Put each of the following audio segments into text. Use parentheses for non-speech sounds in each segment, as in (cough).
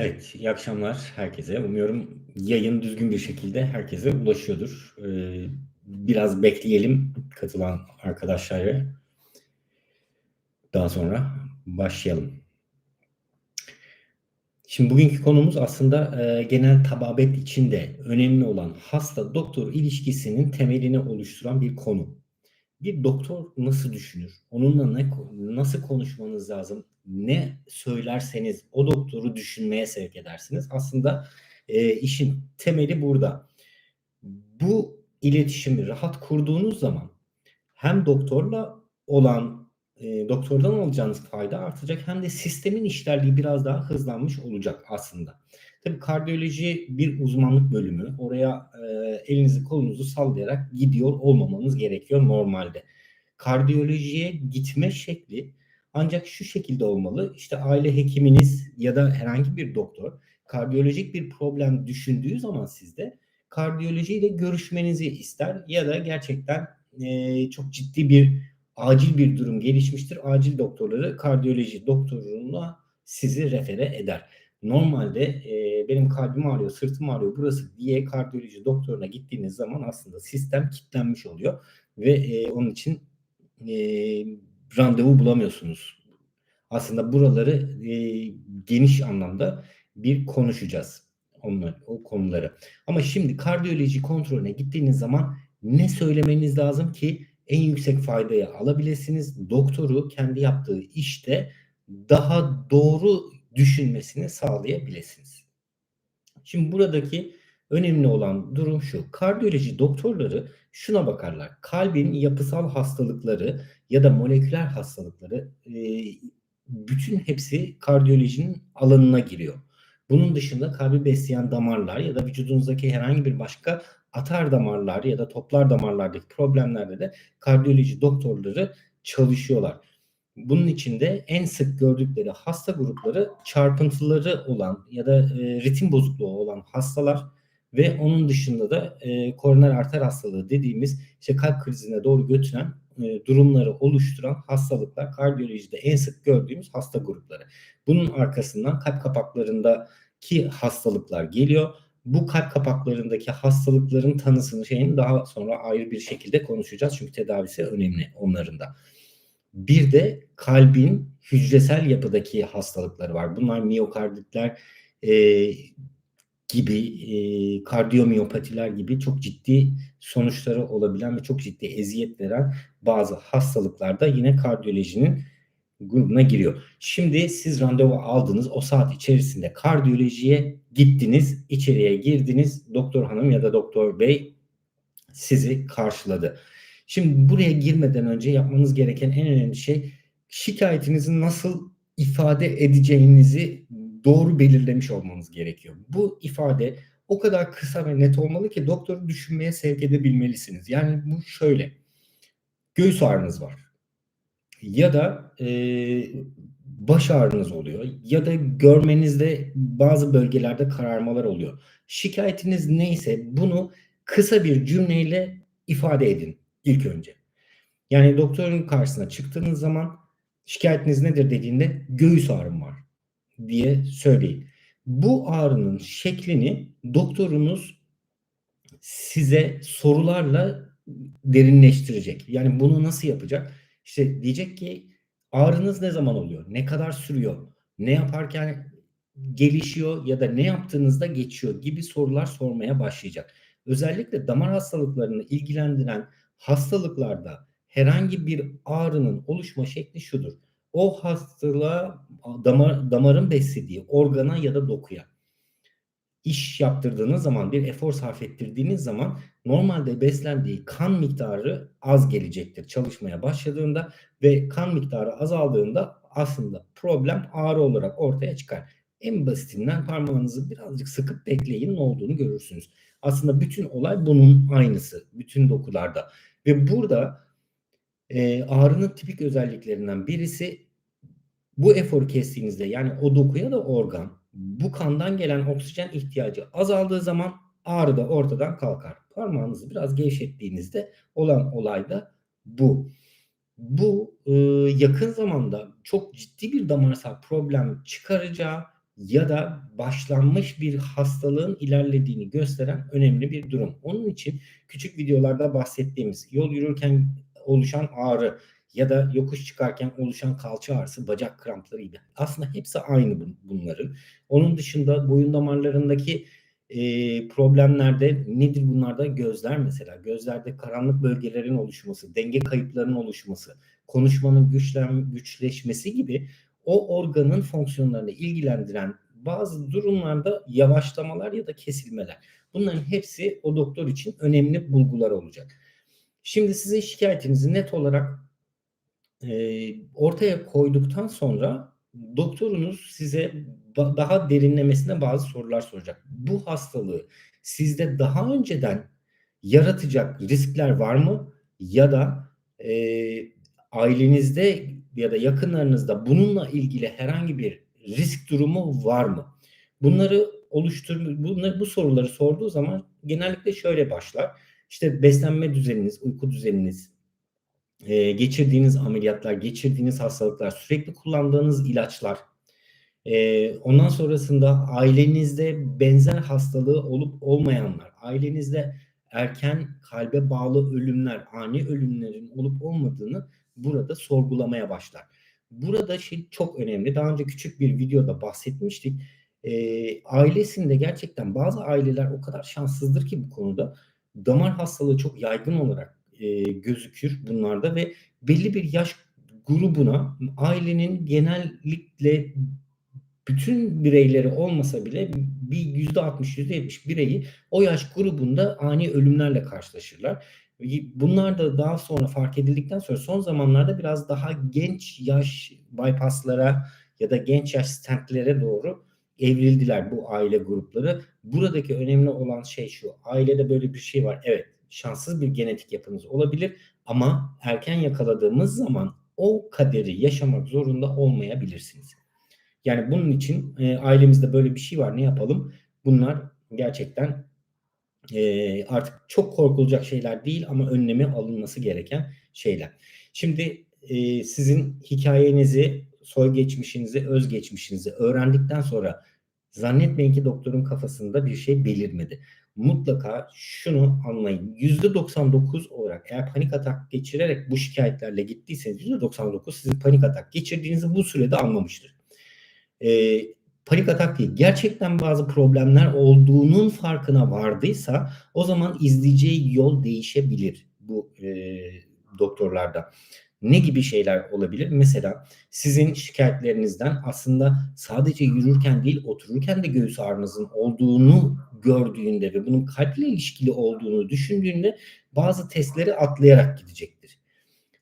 Evet, iyi akşamlar herkese. Umuyorum yayın düzgün bir şekilde herkese ulaşıyordur. Ee, biraz bekleyelim katılan arkadaşlara. Daha sonra başlayalım. Şimdi bugünkü konumuz aslında e, genel tababet içinde önemli olan hasta-doktor ilişkisinin temelini oluşturan bir konu. Bir doktor nasıl düşünür? Onunla ne nasıl konuşmanız lazım? Ne söylerseniz o doktoru düşünmeye sevk edersiniz. Aslında e, işin temeli burada. Bu iletişimi rahat kurduğunuz zaman hem doktorla olan e, doktordan alacağınız fayda artacak hem de sistemin işlerliği biraz daha hızlanmış olacak aslında. Tabii kardiyoloji bir uzmanlık bölümü. Oraya e, elinizi kolunuzu sallayarak gidiyor olmamanız gerekiyor normalde. Kardiyolojiye gitme şekli ancak şu şekilde olmalı. İşte aile hekiminiz ya da herhangi bir doktor kardiyolojik bir problem düşündüğü zaman sizde kardiyolojiyle görüşmenizi ister ya da gerçekten e, çok ciddi bir acil bir durum gelişmiştir. Acil doktorları kardiyoloji doktoruna sizi refere eder. Normalde e, benim kalbim ağrıyor, sırtım ağrıyor, burası diye kardiyoloji doktoruna gittiğiniz zaman aslında sistem kilitlenmiş oluyor ve e, onun için e, randevu bulamıyorsunuz. Aslında buraları e, geniş anlamda bir konuşacağız onlar o konuları. Ama şimdi kardiyoloji kontrolüne gittiğiniz zaman ne söylemeniz lazım ki en yüksek faydayı alabilirsiniz. Doktoru kendi yaptığı işte daha doğru düşünmesini sağlayabilirsiniz. Şimdi buradaki önemli olan durum şu. Kardiyoloji doktorları şuna bakarlar. Kalbin yapısal hastalıkları ya da moleküler hastalıkları e, bütün hepsi kardiyolojinin alanına giriyor. Bunun dışında kalbi besleyen damarlar ya da vücudunuzdaki herhangi bir başka atar damarlar ya da toplar damarlardaki problemlerde de kardiyoloji doktorları çalışıyorlar. Bunun içinde en sık gördükleri hasta grupları çarpıntıları olan ya da e, ritim bozukluğu olan hastalar ve onun dışında da e, koroner arter hastalığı dediğimiz işte kalp krizine doğru götüren e, durumları oluşturan hastalıklar kardiyolojide en sık gördüğümüz hasta grupları. Bunun arkasından kalp kapaklarındaki hastalıklar geliyor. Bu kalp kapaklarındaki hastalıkların tanısını şeyini daha sonra ayrı bir şekilde konuşacağız. Çünkü tedavisi önemli onların da. Bir de kalbin hücresel yapıdaki hastalıkları var. Bunlar miyokarditler e, gibi, e, kardiyomiyopatiler gibi çok ciddi sonuçları olabilen ve çok ciddi eziyet veren bazı hastalıklarda yine kardiyolojinin grubuna giriyor. Şimdi siz randevu aldınız. O saat içerisinde kardiyolojiye gittiniz. içeriye girdiniz. Doktor hanım ya da doktor bey sizi karşıladı. Şimdi buraya girmeden önce yapmanız gereken en önemli şey şikayetinizi nasıl ifade edeceğinizi doğru belirlemiş olmanız gerekiyor. Bu ifade o kadar kısa ve net olmalı ki doktoru düşünmeye sevk edebilmelisiniz. Yani bu şöyle. Göğüs ağrınız var. Ya da e, baş ağrınız oluyor. Ya da görmenizde bazı bölgelerde kararmalar oluyor. Şikayetiniz neyse bunu kısa bir cümleyle ifade edin ilk önce. Yani doktorun karşısına çıktığınız zaman şikayetiniz nedir dediğinde göğüs ağrım var diye söyleyin. Bu ağrının şeklini doktorunuz size sorularla derinleştirecek. Yani bunu nasıl yapacak? İşte diyecek ki ağrınız ne zaman oluyor? Ne kadar sürüyor? Ne yaparken gelişiyor ya da ne yaptığınızda geçiyor gibi sorular sormaya başlayacak. Özellikle damar hastalıklarını ilgilendiren hastalıklarda herhangi bir ağrının oluşma şekli şudur. O hastalığa damar, damarın beslediği organa ya da dokuya iş yaptırdığınız zaman bir efor sarf ettirdiğiniz zaman normalde beslendiği kan miktarı az gelecektir çalışmaya başladığında ve kan miktarı azaldığında aslında problem ağrı olarak ortaya çıkar. En basitinden parmağınızı birazcık sıkıp bekleyin ne olduğunu görürsünüz. Aslında bütün olay bunun aynısı bütün dokularda. Ve burada e, ağrının tipik özelliklerinden birisi bu eforu kestiğinizde yani o dokuya da organ bu kandan gelen oksijen ihtiyacı azaldığı zaman ağrı da ortadan kalkar. Parmağınızı biraz gevşettiğinizde olan olay da bu. Bu e, yakın zamanda çok ciddi bir damarsal problem çıkaracağı ya da başlanmış bir hastalığın ilerlediğini gösteren önemli bir durum. Onun için küçük videolarda bahsettiğimiz yol yürürken oluşan ağrı ya da yokuş çıkarken oluşan kalça ağrısı, bacak krampları gibi. Aslında hepsi aynı bunların. Onun dışında boyun damarlarındaki e, problemlerde nedir bunlarda? Gözler mesela. Gözlerde karanlık bölgelerin oluşması, denge kayıplarının oluşması, konuşmanın güçlen, güçleşmesi gibi o organın fonksiyonlarını ilgilendiren bazı durumlarda yavaşlamalar ya da kesilmeler. Bunların hepsi o doktor için önemli bulgular olacak. Şimdi size şikayetinizi net olarak e, ortaya koyduktan sonra doktorunuz size daha derinlemesine bazı sorular soracak. Bu hastalığı sizde daha önceden yaratacak riskler var mı? Ya da e, ailenizde ya da yakınlarınızda bununla ilgili herhangi bir risk durumu var mı? Bunları oluştur bunları bu soruları sorduğu zaman genellikle şöyle başlar. İşte beslenme düzeniniz, uyku düzeniniz, e, geçirdiğiniz ameliyatlar, geçirdiğiniz hastalıklar, sürekli kullandığınız ilaçlar, e, ondan sonrasında ailenizde benzer hastalığı olup olmayanlar, ailenizde erken kalbe bağlı ölümler, ani ölümlerin olup olmadığını burada sorgulamaya başlar. Burada şey çok önemli. Daha önce küçük bir videoda bahsetmiştik. E, ailesinde gerçekten bazı aileler o kadar şanssızdır ki bu konuda damar hastalığı çok yaygın olarak e, gözükür bunlarda ve belli bir yaş grubuna ailenin genellikle bütün bireyleri olmasa bile bir yüzde altmış yüzde yetmiş bireyi o yaş grubunda ani ölümlerle karşılaşırlar. Bunlar da daha sonra fark edildikten sonra son zamanlarda biraz daha genç yaş bypasslara ya da genç yaş stentlere doğru evrildiler bu aile grupları. Buradaki önemli olan şey şu. Ailede böyle bir şey var. Evet şanssız bir genetik yapınız olabilir ama erken yakaladığımız zaman o kaderi yaşamak zorunda olmayabilirsiniz. Yani bunun için e, ailemizde böyle bir şey var ne yapalım? Bunlar gerçekten e, artık çok korkulacak şeyler değil ama önlemi alınması gereken şeyler. Şimdi e, sizin hikayenizi, soy geçmişinizi, öz geçmişinizi öğrendikten sonra zannetmeyin ki doktorun kafasında bir şey belirmedi. Mutlaka şunu anlayın. %99 olarak eğer panik atak geçirerek bu şikayetlerle gittiyseniz %99 sizin panik atak geçirdiğinizi bu sürede anlamıştır. E, panik atak değil. Gerçekten bazı problemler olduğunun farkına vardıysa o zaman izleyeceği yol değişebilir bu e, doktorlarda. Ne gibi şeyler olabilir? Mesela sizin şikayetlerinizden aslında sadece yürürken değil otururken de göğüs ağrınızın olduğunu gördüğünde ve bunun kalple ilişkili olduğunu düşündüğünde bazı testleri atlayarak gidecektir.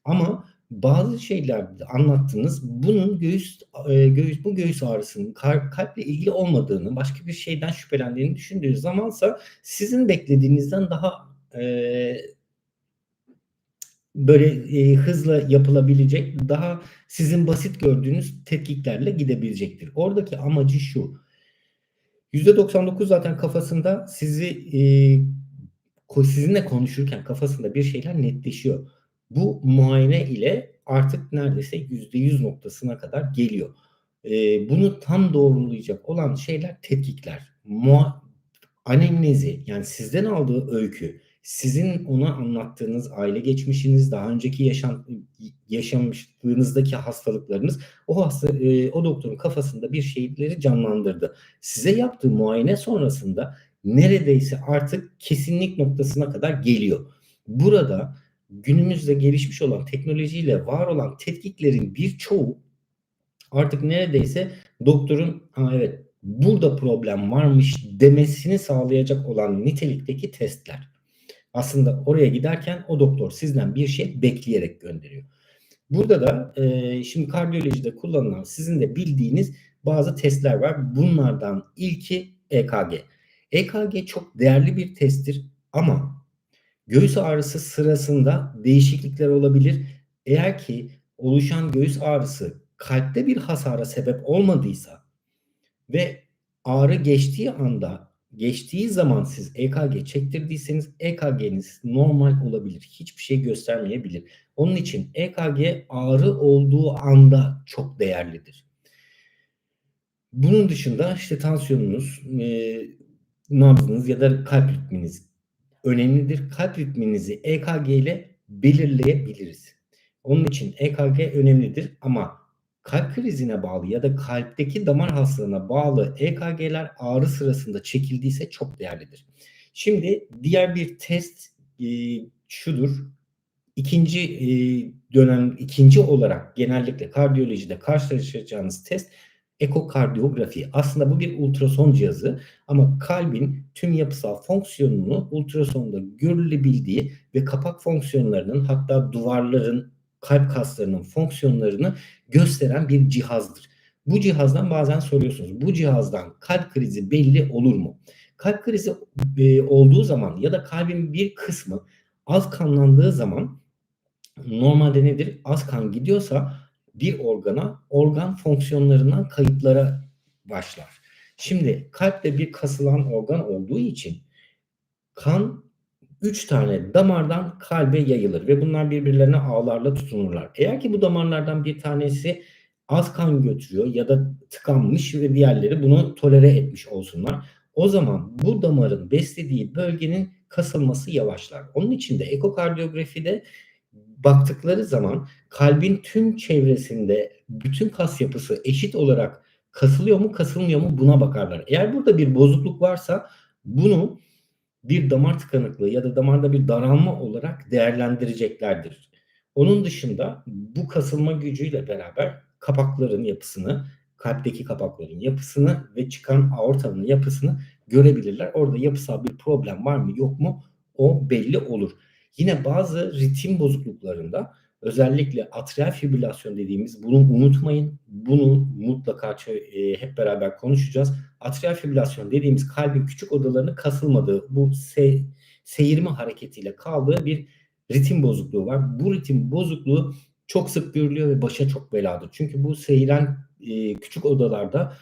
Ama bazı şeyler anlattınız. Bunun göğüs e, göğüs bu göğüs ağrısının kalple ilgili olmadığını, başka bir şeyden şüphelendiğini düşündüğü zamansa sizin beklediğinizden daha e, böyle e, hızla yapılabilecek, daha sizin basit gördüğünüz tetkiklerle gidebilecektir. Oradaki amacı şu. %99 zaten kafasında sizi e, sizinle konuşurken kafasında bir şeyler netleşiyor. Bu muayene ile artık neredeyse %100 noktasına kadar geliyor. E, bunu tam doğrulayacak olan şeyler tetkikler. Mua, anemnezi yani sizden aldığı öykü, sizin ona anlattığınız aile geçmişiniz, daha önceki yaşam, yaşamışlığınızdaki hastalıklarınız o hasta e, o doktorun kafasında bir şeyleri canlandırdı. Size yaptığı muayene sonrasında neredeyse artık kesinlik noktasına kadar geliyor. Burada günümüzde gelişmiş olan teknolojiyle var olan tetkiklerin birçoğu artık neredeyse doktorun ha evet burada problem varmış demesini sağlayacak olan nitelikteki testler. Aslında oraya giderken o doktor sizden bir şey bekleyerek gönderiyor. Burada da e, şimdi kardiyolojide kullanılan sizin de bildiğiniz bazı testler var. Bunlardan ilki EKG. EKG çok değerli bir testtir ama göğüs ağrısı sırasında değişiklikler olabilir. Eğer ki oluşan göğüs ağrısı kalpte bir hasara sebep olmadıysa ve ağrı geçtiği anda geçtiği zaman siz EKG çektirdiyseniz EKG'niz normal olabilir. Hiçbir şey göstermeyebilir. Onun için EKG ağrı olduğu anda çok değerlidir. Bunun dışında işte tansiyonunuz, e, nabzınız ya da kalp ritminiz önemlidir. Kalp ritminizi EKG ile belirleyebiliriz. Onun için EKG önemlidir ama kalp krizine bağlı ya da kalpteki damar hastalığına bağlı EKG'ler ağrı sırasında çekildiyse çok değerlidir. Şimdi diğer bir test e, şudur. İkinci e, dönem, ikinci olarak genellikle kardiyolojide karşılaşacağınız test ekokardiyografi. Aslında bu bir ultrason cihazı ama kalbin tüm yapısal fonksiyonunu ultrasonda görülebildiği ve kapak fonksiyonlarının hatta duvarların kalp kaslarının fonksiyonlarını gösteren bir cihazdır. Bu cihazdan bazen soruyorsunuz. Bu cihazdan kalp krizi belli olur mu? Kalp krizi e, olduğu zaman ya da kalbin bir kısmı az kanlandığı zaman normalde nedir? Az kan gidiyorsa bir organa organ fonksiyonlarından kayıplara başlar. Şimdi kalp de bir kasılan organ olduğu için kan 3 tane damardan kalbe yayılır ve bunlar birbirlerine ağlarla tutunurlar. Eğer ki bu damarlardan bir tanesi az kan götürüyor ya da tıkanmış ve diğerleri bunu tolere etmiş olsunlar. O zaman bu damarın beslediği bölgenin kasılması yavaşlar. Onun için de ekokardiyografide baktıkları zaman kalbin tüm çevresinde bütün kas yapısı eşit olarak kasılıyor mu kasılmıyor mu buna bakarlar. Eğer burada bir bozukluk varsa bunu bir damar tıkanıklığı ya da damarda bir daralma olarak değerlendireceklerdir. Onun dışında bu kasılma gücüyle beraber kapakların yapısını, kalpteki kapakların yapısını ve çıkan aortanın yapısını görebilirler. Orada yapısal bir problem var mı yok mu o belli olur. Yine bazı ritim bozukluklarında özellikle atrial fibrilasyon dediğimiz bunu unutmayın. Bunu mutlaka e, hep beraber konuşacağız. Atrial fibrilasyon dediğimiz kalbin küçük odalarının kasılmadığı bu se seyirme hareketiyle kaldığı bir ritim bozukluğu var. Bu ritim bozukluğu çok sık görülüyor ve başa çok beladır. Çünkü bu seyiren e, küçük odalarda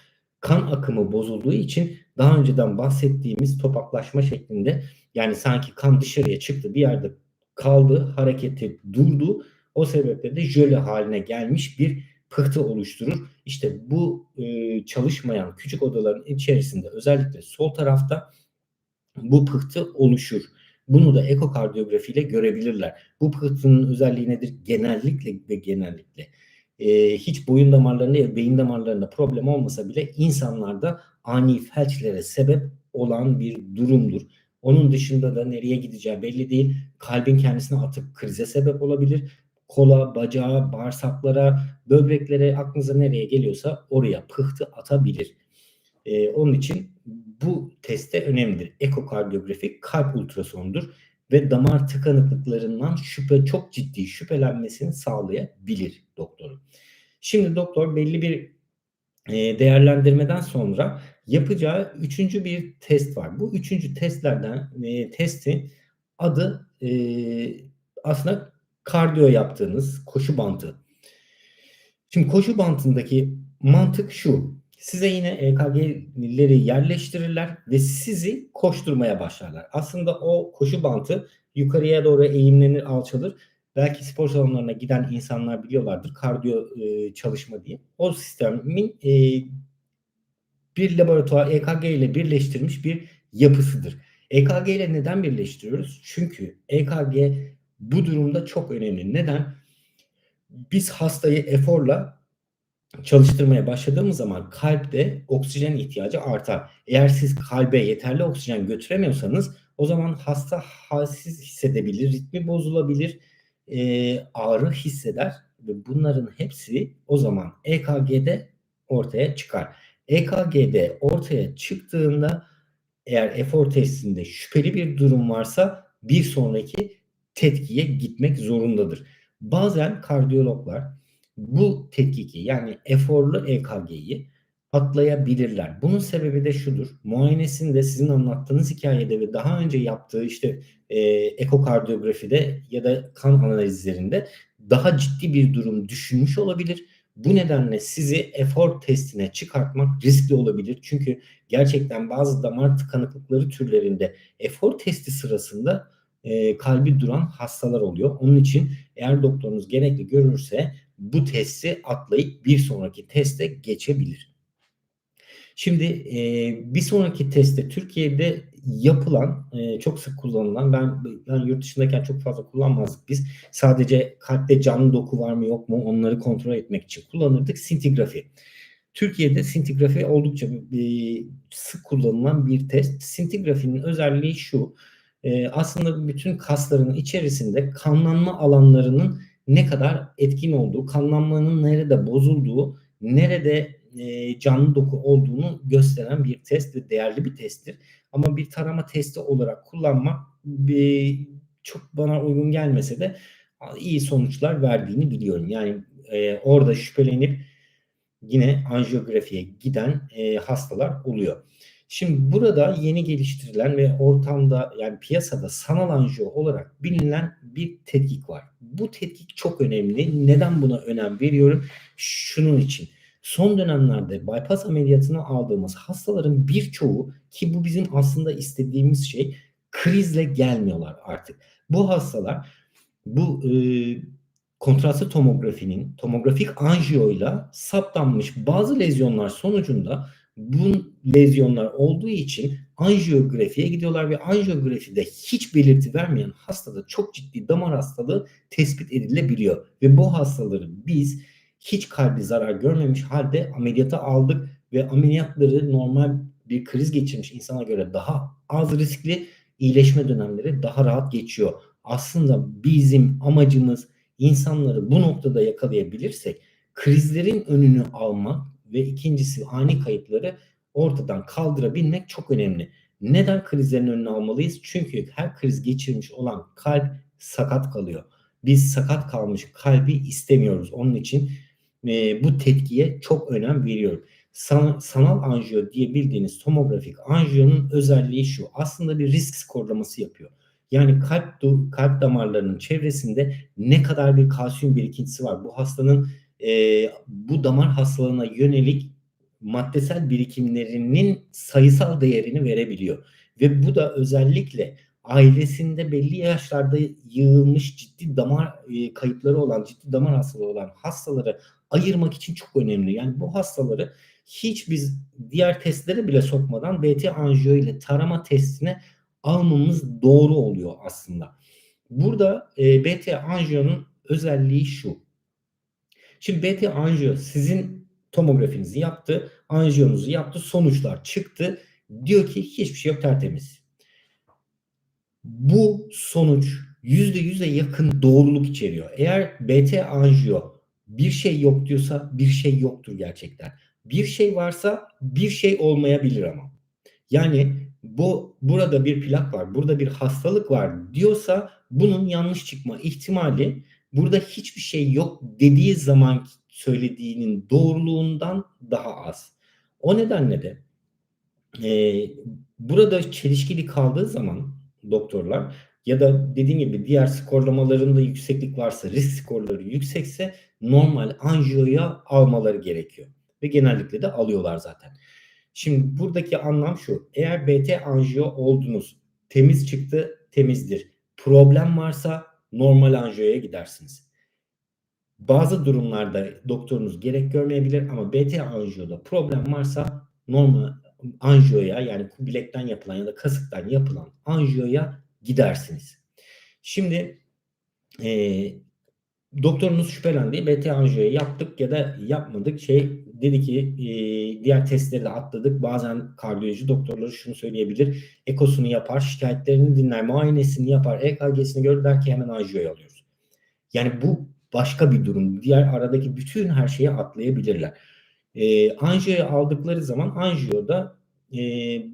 kan akımı bozulduğu için daha önceden bahsettiğimiz topaklaşma şeklinde yani sanki kan dışarıya çıktı bir yerde kaldı, hareketi durdu. O sebeple de jöle haline gelmiş bir pıhtı oluşturur. İşte bu e, çalışmayan küçük odaların içerisinde özellikle sol tarafta bu pıhtı oluşur. Bunu da ekokardiyografiyle görebilirler. Bu pıhtının özelliği nedir? Genellikle ve genellikle e, hiç boyun damarlarında ya beyin damarlarında problem olmasa bile insanlarda ani felçlere sebep olan bir durumdur. Onun dışında da nereye gideceği belli değil. Kalbin kendisine atıp krize sebep olabilir. Kola, bacağa, bağırsaklara, böbreklere aklınıza nereye geliyorsa oraya pıhtı atabilir. Ee, onun için bu teste önemlidir. Ekokardiyografi kalp ultrasonudur ve damar tıkanıklıklarından şüphe çok ciddi şüphelenmesini sağlayabilir doktorun. Şimdi doktor belli bir değerlendirmeden sonra yapacağı üçüncü bir test var. Bu üçüncü testlerden e, testi adı e, aslında kardiyo yaptığınız koşu bandı. Şimdi koşu bantındaki mantık şu. Size yine EKG'leri yerleştirirler ve sizi koşturmaya başlarlar. Aslında o koşu bantı yukarıya doğru eğimlenir, alçalır. Belki spor salonlarına giden insanlar biliyorlardır kardiyo e, çalışma diye. O sistemin e, bir laboratuvar EKG ile birleştirilmiş bir yapısıdır. EKG ile neden birleştiriyoruz? Çünkü EKG bu durumda çok önemli. Neden? Biz hastayı eforla çalıştırmaya başladığımız zaman kalpte oksijen ihtiyacı artar. Eğer siz kalbe yeterli oksijen götüremiyorsanız o zaman hasta halsiz hissedebilir, ritmi bozulabilir, e, ağrı hisseder ve bunların hepsi o zaman EKG'de ortaya çıkar. EKG'de ortaya çıktığında eğer efor testinde şüpheli bir durum varsa bir sonraki tetkiye gitmek zorundadır. Bazen kardiyologlar bu tetkiki yani eforlu EKG'yi atlayabilirler. Bunun sebebi de şudur. Muayenesinde sizin anlattığınız hikayede ve daha önce yaptığı işte e, ekokardiyografide ya da kan analizlerinde daha ciddi bir durum düşünmüş olabilir. Bu nedenle sizi efor testine çıkartmak riskli olabilir. Çünkü gerçekten bazı damar tıkanıklıkları türlerinde efor testi sırasında e, kalbi duran hastalar oluyor. Onun için eğer doktorunuz gerekli görürse bu testi atlayıp bir sonraki teste geçebilir. Şimdi e, bir sonraki testte Türkiye'de yapılan e, çok sık kullanılan ben, ben yurt dışındayken çok fazla kullanmazdık biz. Sadece kalpte canlı doku var mı yok mu onları kontrol etmek için kullanırdık sintigrafi. Türkiye'de sintigrafi oldukça e, sık kullanılan bir test. Sintigrafinin özelliği şu. E, aslında bütün kasların içerisinde kanlanma alanlarının ne kadar etkin olduğu, kanlanmanın nerede bozulduğu, nerede e, canlı doku olduğunu gösteren bir test ve değerli bir testtir. Ama bir tarama testi olarak kullanmak bir, çok bana uygun gelmese de iyi sonuçlar verdiğini biliyorum. Yani e, orada şüphelenip yine anjiyografiye giden e, hastalar oluyor. Şimdi burada yeni geliştirilen ve ortamda yani piyasada sanal anjiyo olarak bilinen bir tetkik var. Bu tetkik çok önemli. Neden buna önem veriyorum? Şunun için. Son dönemlerde bypass ameliyatını aldığımız hastaların birçoğu ki bu bizim aslında istediğimiz şey krizle gelmiyorlar artık. Bu hastalar bu e, kontrastlı tomografinin tomografik anjiyoyla saptanmış bazı lezyonlar sonucunda bu lezyonlar olduğu için anjiyografiye gidiyorlar ve anjiyografide hiç belirti vermeyen hastada çok ciddi damar hastalığı tespit edilebiliyor. Ve bu hastaları biz hiç kalbi zarar görmemiş halde ameliyata aldık ve ameliyatları normal bir kriz geçirmiş insana göre daha az riskli iyileşme dönemleri daha rahat geçiyor. Aslında bizim amacımız insanları bu noktada yakalayabilirsek krizlerin önünü almak ve ikincisi ani kayıpları ortadan kaldırabilmek çok önemli. Neden krizlerin önünü almalıyız? Çünkü her kriz geçirmiş olan kalp sakat kalıyor. Biz sakat kalmış kalbi istemiyoruz. Onun için e, bu tetkiye çok önem veriyorum. San, sanal anjiyo diye bildiğiniz tomografik anjiyonun özelliği şu. Aslında bir risk skorlaması yapıyor. Yani kalp kalp damarlarının çevresinde ne kadar bir kalsiyum birikintisi var. Bu hastanın e, bu damar hastalığına yönelik maddesel birikimlerinin sayısal değerini verebiliyor. Ve bu da özellikle ailesinde belli yaşlarda yığılmış ciddi damar e, kayıpları olan, ciddi damar hastalığı olan hastaları ayırmak için çok önemli. Yani bu hastaları hiç biz diğer testlere bile sokmadan BT anjiyo ile tarama testine almamız doğru oluyor aslında. Burada e, BT anjiyonun özelliği şu. Şimdi BT anjiyo sizin tomografinizi yaptı, anjiyonuzu yaptı, sonuçlar çıktı. Diyor ki hiçbir şey yok tertemiz. Bu sonuç %100'e yakın doğruluk içeriyor. Eğer BT anjiyo bir şey yok diyorsa bir şey yoktur gerçekten. Bir şey varsa bir şey olmayabilir ama. Yani bu burada bir plak var, burada bir hastalık var diyorsa bunun yanlış çıkma ihtimali burada hiçbir şey yok dediği zaman söylediğinin doğruluğundan daha az. O nedenle de e, burada çelişkili kaldığı zaman doktorlar ya da dediğim gibi diğer skorlamalarında yükseklik varsa, risk skorları yüksekse normal anjiyoya almaları gerekiyor. Ve genellikle de alıyorlar zaten. Şimdi buradaki anlam şu. Eğer BT anjiyo oldunuz, temiz çıktı, temizdir. Problem varsa normal anjiyoya gidersiniz. Bazı durumlarda doktorunuz gerek görmeyebilir ama BT anjiyoda problem varsa normal anjiyoya yani bilekten yapılan ya da kasıktan yapılan anjiyoya gidersiniz. Şimdi e, doktorunuz şüphelendi. BT anjiyo yaptık ya da yapmadık. Şey dedi ki e, diğer testleri de atladık. Bazen kardiyoloji doktorları şunu söyleyebilir. Ekosunu yapar, şikayetlerini dinler, muayenesini yapar, EKG'sini görür der ki hemen anjiyoyu alıyoruz. Yani bu başka bir durum. Diğer aradaki bütün her şeyi atlayabilirler. E, anjiyoyu aldıkları zaman anjiyoda e,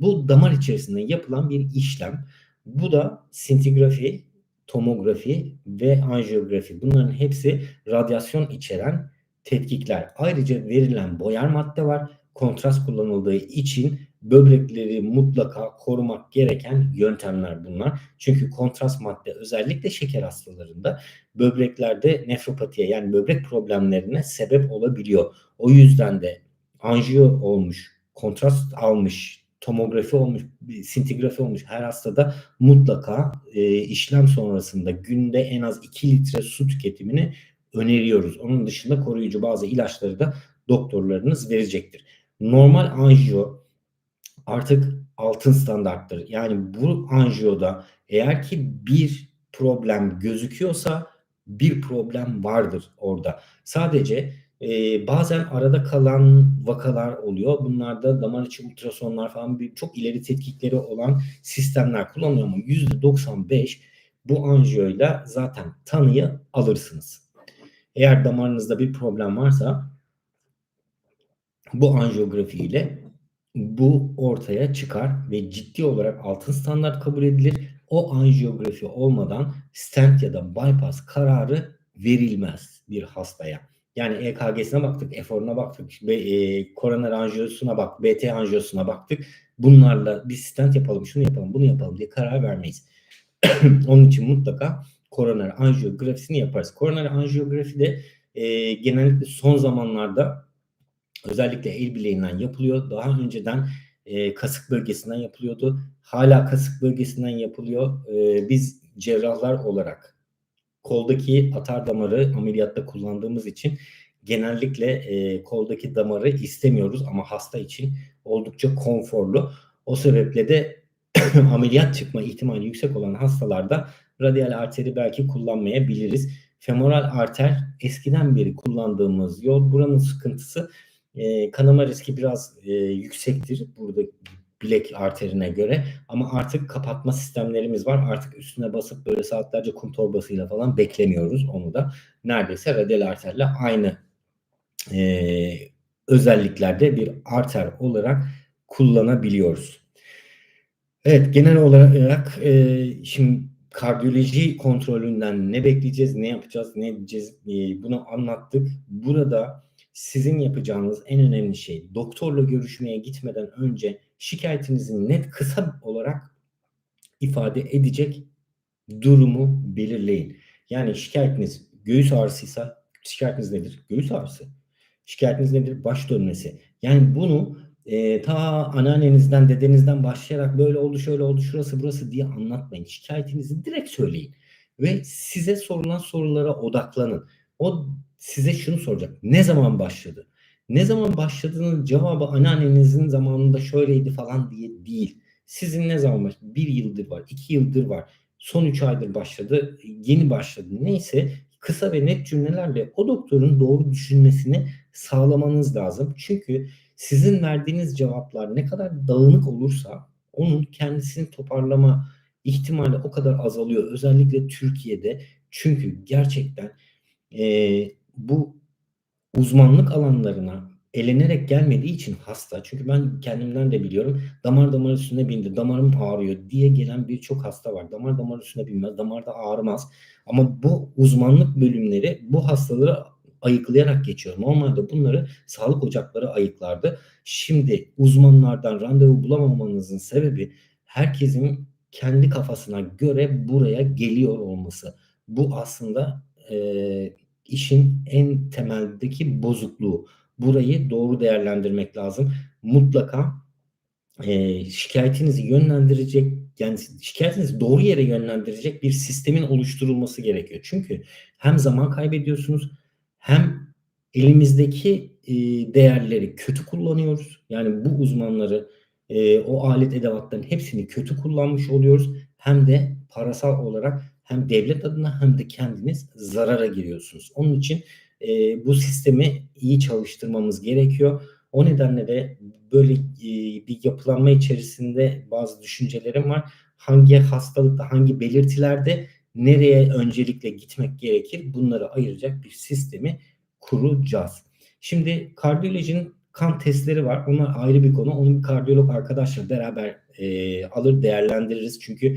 bu damar içerisinde yapılan bir işlem. Bu da sintigrafi, tomografi ve anjiyografi. Bunların hepsi radyasyon içeren tetkikler. Ayrıca verilen boyar madde var. Kontrast kullanıldığı için böbrekleri mutlaka korumak gereken yöntemler bunlar. Çünkü kontrast madde özellikle şeker hastalarında böbreklerde nefropatiye yani böbrek problemlerine sebep olabiliyor. O yüzden de anjiyo olmuş, kontrast almış, tomografi olmuş, sintigrafi olmuş her hastada mutlaka e, işlem sonrasında günde en az 2 litre su tüketimini öneriyoruz. Onun dışında koruyucu bazı ilaçları da doktorlarınız verecektir. Normal anjiyo artık altın standarttır. Yani bu anjiyoda eğer ki bir problem gözüküyorsa bir problem vardır orada. Sadece e, bazen arada kalan vakalar oluyor. Bunlarda damar içi ultrasonlar falan bir, çok ileri tetkikleri olan sistemler kullanılıyor ama %95 bu anjiyoyla zaten tanıyı alırsınız. Eğer damarınızda bir problem varsa bu anjiyografi ile bu ortaya çıkar ve ciddi olarak altın standart kabul edilir. O anjiyografi olmadan stent ya da bypass kararı verilmez bir hastaya. Yani EKG'sine baktık, eforuna baktık, e, koroner anjiyosuna bak, BT anjiyosuna baktık. Bunlarla bir stent yapalım, şunu yapalım, bunu yapalım diye karar vermeyiz. (clears throat) Onun için mutlaka koroner anjiyografisini yaparız. Koroner anjiyografi de e, genellikle son zamanlarda özellikle el bileğinden yapılıyor. Daha önceden e, kasık bölgesinden yapılıyordu. Hala kasık bölgesinden yapılıyor. E, biz cerrahlar olarak koldaki atar damarı ameliyatta kullandığımız için genellikle e, koldaki damarı istemiyoruz ama hasta için oldukça konforlu. O sebeple de (clears throat) ameliyat çıkma ihtimali yüksek olan hastalarda radyal arteri belki kullanmayabiliriz. Femoral arter eskiden beri kullandığımız yol. Buranın sıkıntısı e, kanama riski biraz e, yüksektir burada bilek arterine göre ama artık kapatma sistemlerimiz var. Artık üstüne basıp böyle saatlerce kum torbasıyla falan beklemiyoruz onu da. Neredeyse radyal arterle aynı e, özelliklerde bir arter olarak kullanabiliyoruz. Evet genel olarak e, şimdi kardiyoloji kontrolünden ne bekleyeceğiz, ne yapacağız, ne edeceğiz e, bunu anlattık. Burada sizin yapacağınız en önemli şey doktorla görüşmeye gitmeden önce şikayetinizi net kısa olarak ifade edecek durumu belirleyin. Yani şikayetiniz göğüs ağrısıysa şikayetiniz nedir? Göğüs ağrısı. Şikayetiniz nedir? Baş dönmesi. Yani bunu e, ta anneannenizden, dedenizden başlayarak böyle oldu, şöyle oldu, şurası, burası diye anlatmayın. Şikayetinizi direkt söyleyin. Ve size sorulan sorulara odaklanın. O size şunu soracak. Ne zaman başladı? Ne zaman başladığının cevabı anneannenizin zamanında şöyleydi falan diye değil. Sizin ne zaman başladı? Bir yıldır var, iki yıldır var. Son üç aydır başladı, yeni başladı. Neyse kısa ve net cümlelerle o doktorun doğru düşünmesini sağlamanız lazım. Çünkü sizin verdiğiniz cevaplar ne kadar dağınık olursa onun kendisini toparlama ihtimali o kadar azalıyor. Özellikle Türkiye'de. Çünkü gerçekten e, bu uzmanlık alanlarına elenerek gelmediği için hasta. Çünkü ben kendimden de biliyorum. Damar damar üstüne bindi, damarım ağrıyor diye gelen birçok hasta var. Damar damar üstüne binmez, damarda ağrımaz. Ama bu uzmanlık bölümleri bu hastaları ayıklayarak geçiyor. Normalde bunları sağlık ocakları ayıklardı. Şimdi uzmanlardan randevu bulamamanızın sebebi herkesin kendi kafasına göre buraya geliyor olması. Bu aslında e, işin en temeldeki bozukluğu. Burayı doğru değerlendirmek lazım. Mutlaka e, şikayetinizi yönlendirecek yani şikayetinizi doğru yere yönlendirecek bir sistemin oluşturulması gerekiyor. Çünkü hem zaman kaybediyorsunuz hem elimizdeki e, değerleri kötü kullanıyoruz. Yani bu uzmanları e, o alet edevatların hepsini kötü kullanmış oluyoruz. Hem de parasal olarak hem devlet adına hem de kendiniz zarara giriyorsunuz. Onun için e, bu sistemi iyi çalıştırmamız gerekiyor. O nedenle de böyle e, bir yapılanma içerisinde bazı düşüncelerim var. Hangi hastalıkta, hangi belirtilerde nereye öncelikle gitmek gerekir bunları ayıracak bir sistemi kuracağız. Şimdi kardiyolojinin kan testleri var. Onlar ayrı bir konu. Onu bir kardiyolog arkadaşla beraber e, alır değerlendiririz. Çünkü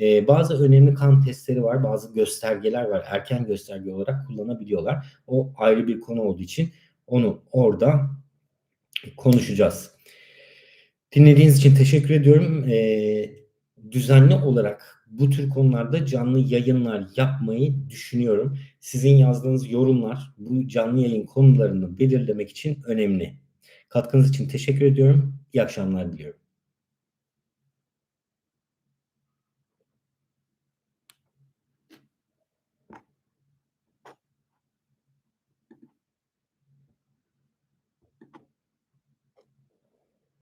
e, bazı önemli kan testleri var, bazı göstergeler var. Erken gösterge olarak kullanabiliyorlar. O ayrı bir konu olduğu için onu orada konuşacağız. Dinlediğiniz için teşekkür ediyorum. E, düzenli olarak bu tür konularda canlı yayınlar yapmayı düşünüyorum. Sizin yazdığınız yorumlar bu canlı yayın konularını belirlemek için önemli. Katkınız için teşekkür ediyorum. İyi akşamlar diliyorum.